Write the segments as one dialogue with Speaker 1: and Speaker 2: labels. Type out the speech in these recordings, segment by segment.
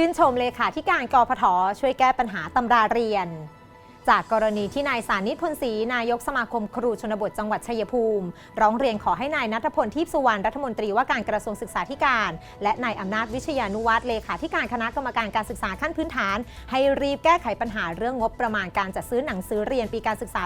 Speaker 1: ชื่นชมเลขาธิการกพทช่วยแก้ปัญหาตำราเรียน จากกรณีที่นายสานิตพลศรีนายกสมาคมครูชนบทจังหวัดชัยภูมิ ร้องเรียนขอให้นายนัทพลทิพสุวรรณรัฐมนตรีว่าการกระทรวงศึกษาธิการ และนายอำนาจวิชยานุวัฒน์เลขาธิการคณะกรรมการการศึกษาขั้นพื้นฐาน ให้รีบแก้ไขปัญหาเรื่องงบประมาณการจัดซื้อหนังสือเรียนปีการศึกษา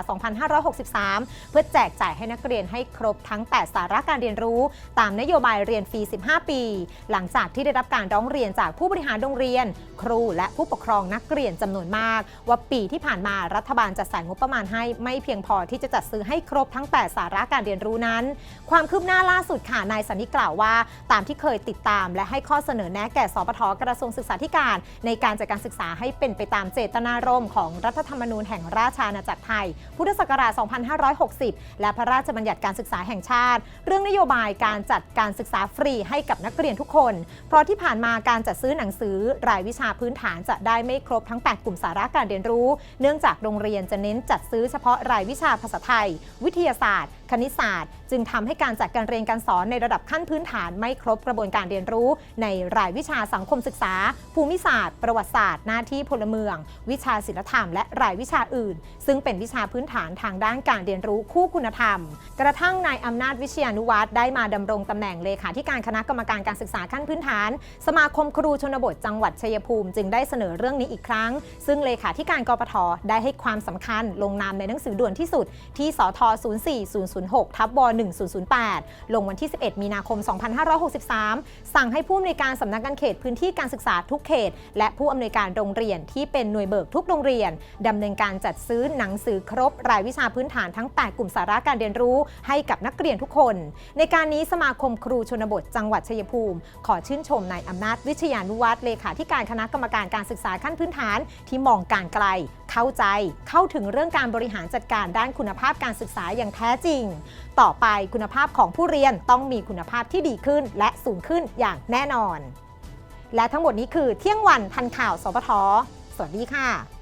Speaker 1: 2563 เพื่อแจกจ่ายให้นักเรียนให้ครบทั้ง 8 สาระการเรียนรู้ ตามนโยบายเรียนฟรี 15 ปี หลังจากที่ได้รับการร้องเรียนจากผู้บริหารโรงเรียน ครูและผู้ปกครองนักเรียนจำนวนมาก ว่าปีที่ผ่านมารัฐบาลจัดสรรงบประมาณให้ไม่เพียงพอที่จะจัดซื้อให้ครบทั้ง 8 สาระการเรียนรู้นั้น ความคืบหน้าล่าสุดค่ะนายสันนิกล่าวว่า ตามที่เคยติดตาม และให้ข้อเสนอแนะแก่สปทกระทรวงศึกษาธิการ ในการจัดการศึกษาให้เป็นไปตามเจตนารมณ์ของรัฐธรรมนูญแห่งราชอาณาจักรไทย พุทธศักราช 2560 และพระราชบัญญัติการศึกษาแห่งชาติ เรื่องนโยบายการจัดการศึกษาฟรีให้กับนักเรียนทุกคน เพราะที่ผ่านมาการจัดซื้อหนังสือรายวิชาพื้นฐานจะได้ไม่ครบทั้ง 8 กลุ่มสาระการเรียนรู้ เนื่องจากโรงเรียนจะเน้นจัดซื้อเฉพาะรายวิชาภาษาไทย วิทยาศาสตร์ คณิตศาสตร์ จึงทำให้การจัดการเรียนการสอนในระดับขั้นพื้นฐานไม่ครบกระบวนการเรียนรู้ ในรายวิชาสังคมศึกษา ภูมิศาสตร์ ประวัติศาสตร์ หน้าที่พลเมือง วิชาศิลธรรม และรายวิชาอื่น ซึ่งเป็นวิชาพื้นฐานทางด้านการเรียนรู้คู่คุณธรรม กระทั่งนายอำนาจวิเชียนุวัฒน์ได้มาดำรงตำแหน่งเลขาธิการคณะกรรมการการศึกษาขั้นพื้นฐาน สมาคมครูชนบทจังหวัดชัยภูมิ จึงได้เสนอเรื่องนี้อีกครั้ง ซึ่งเลขาธิการกปทได้ให้ความสำคัญลงนามในหนังสือด่วนที่สุดที่สท106ทับว1008 ลงวันที่ 11 มีนาคม 2563 สั่งให้ผู้อำนวยการสำนักงานเขตพื้นที่การศึกษาทุกเขต และผู้อำนวยการโรงเรียนที่เป็นหน่วยเบิกทุกโรงเรียนดำเนินการจัดซื้อหนังสือครบ รายวิชาพื้นฐานทั้ง 8 กลุ่มสาระการเรียนรู้ ให้กับนักเรียนทุกคน ในการนี้สมาคมครูชนบท จังหวัดชัยภูมิ ขอชื่นชมนายอำนาจวิชยานุวัฒน์เลขาธิการคณะกรรมการการศึกษาขั้นพื้นฐานที่มองการไกล เข้าใจ เข้าถึงเรื่องการบริหารจัดการด้านคุณภาพการศึกษาอย่างแท้จริง ต่อไปคุณภาพของผู้เรียนต้องมีคุณภาพที่ดีขึ้น และสูงขึ้นอย่างแน่นอน และทั้งหมดนี้คือเที่ยงวันทันข่าวสปทสวัสดีค่ะ